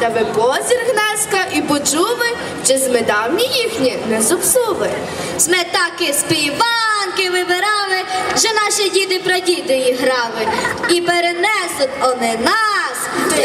та ви позір гнеска і почули, чи змедавні їхні не зупсули. Сметаки співанки вибирали, що наші діди прадіди їх грали. І перенесуть вони нас в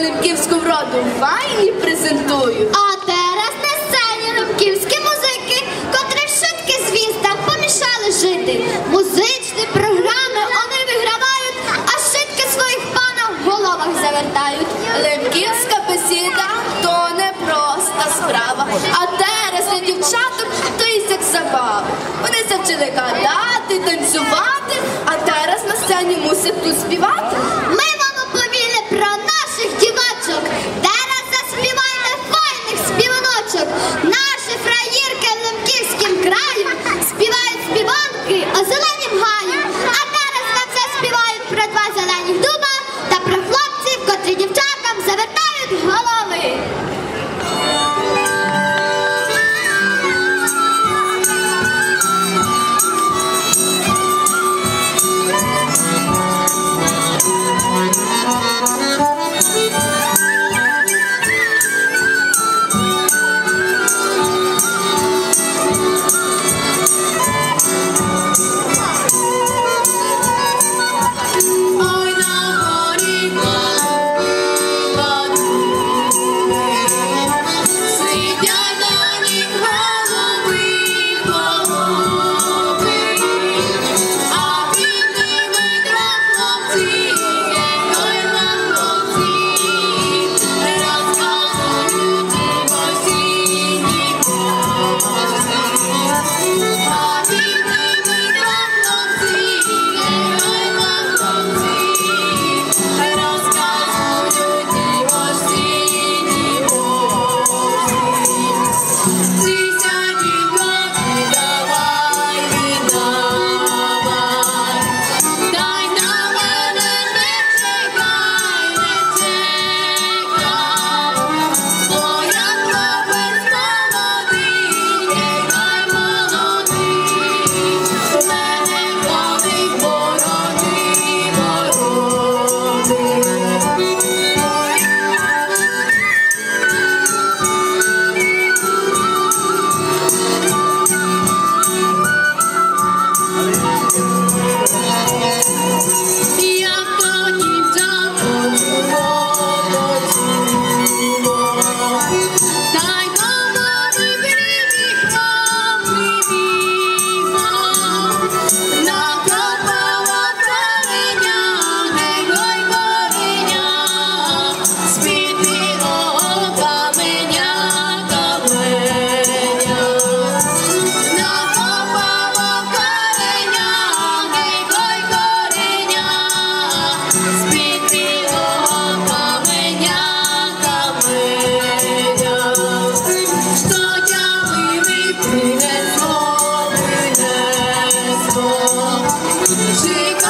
лемківську вроду файні презентують. А зараз на сцені лемківські музики, котрі в шутки звістам помішали жити. Музичні програми вони вигравають, а шитки своїх пана в головах завертають. Лемківська бесіда то не проста справа. А тересля дівчаток то й як забава. Вони завчили гадати, танцювати, а зараз на сцені мусять тут співати. de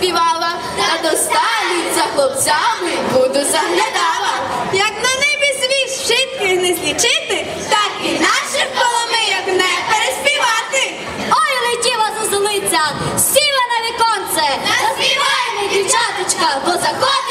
співала, а до сталі за хлопцями буду заглядала. Як на небі свій вшитких не злічити, так і наших як не переспівати. Ой, летіла зозулиця, сіла на віконце, заспіваємо, дівчаточка, бо заходить.